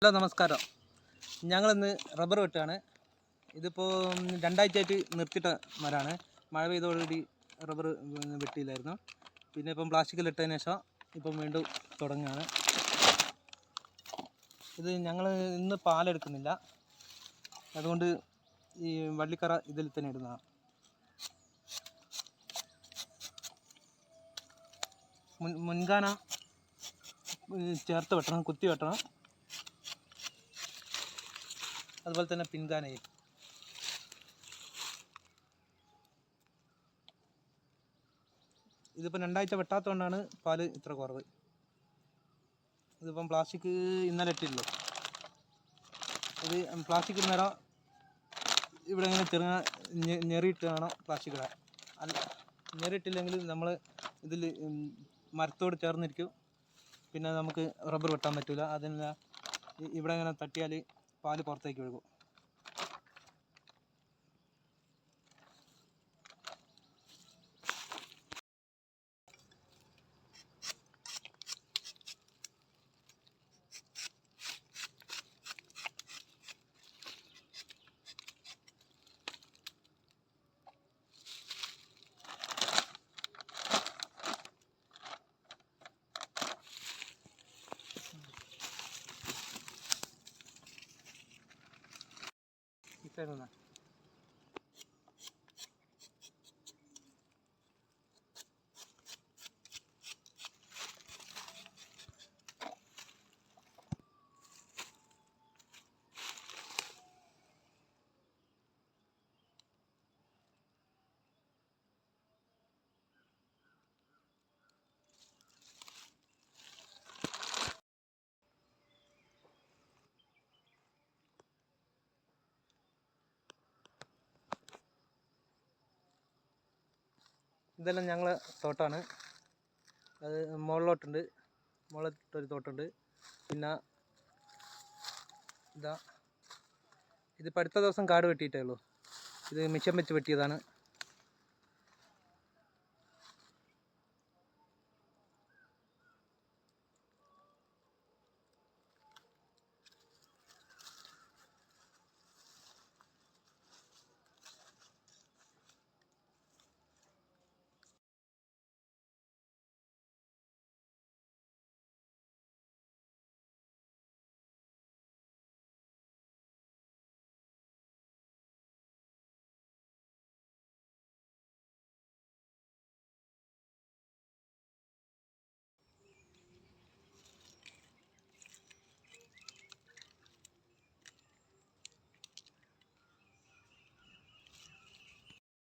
Hello നമസ്കാരം. ഞങ്ങളിന്ന് rubber വെട്ടുകയാണ്. ഇതിപ്പോൾ രണ്ടാഴ്ചയായിട്ട് നിർത്തിയിട്ട മരമാണ് മഴ പെയ്തോടുകൂടി റബ്ബർ വെട്ടിയില്ലായിരുന്നു. പിന്നെ ഇപ്പം പ്ലാസ്റ്റിക്കിൽ ഇട്ടതിന് ശേഷം ഇപ്പം വീണ്ടും തുടങ്ങുകയാണ്. ഇത് ഞങ്ങൾ ഇന്ന് പാലെടുക്കുന്നില്ല അതുകൊണ്ട് ഈ വള്ളിക്കറ ഇതിൽ തന്നെ ഇടുന്നതാണ്. മുൻ മുൻകാന ചേർത്ത് വെട്ടണം കുത്തി വെട്ടണം. അതുപോലെ തന്നെ പിൻകാനയും ഇതിപ്പോൾ രണ്ടാഴ്ച വെട്ടാത്തതുകൊണ്ടാണ് പാൽ ഇത്ര കുറവ്. ഇതിപ്പം പ്ലാസ്റ്റിക് ഇന്നലെ ഇട്ടില്ലോ ഇത് പ്ലാസ്റ്റിക് ഇന്നേരം ഇവിടെ ഇങ്ങനെ ചെറുങ്ങ ഞെറിയിട്ട് വേണം പ്ലാസ്റ്റിക് ഇടാൻ. അല്ല ഞെറിയിട്ടില്ലെങ്കിൽ നമ്മൾ ഇതിൽ മരത്തോട് ചേർന്നിരിക്കും. പിന്നെ നമുക്ക് റബ്ബർ വെട്ടാൻ പറ്റില്ല അതിന് ഇവിടെ ഇങ്ങനെ തട്ടിയാൽ പാൽ പുറത്തേക്ക് ഒഴുകും 这种呢。ഇതെല്ലാം ഞങ്ങളെ തോട്ടാണ്. അത് മുകളിലോട്ടുണ്ട്. മുകളിലോട്ടൊരു തോട്ടുണ്ട്. പിന്നെ ഇതാ ഇതിപ്പോൾ അടുത്ത ദിവസം കാട് വെട്ടിയിട്ടേ ഉള്ളൂ. ഇത് മിഷൻ വെച്ച് വെട്ടിയതാണ്.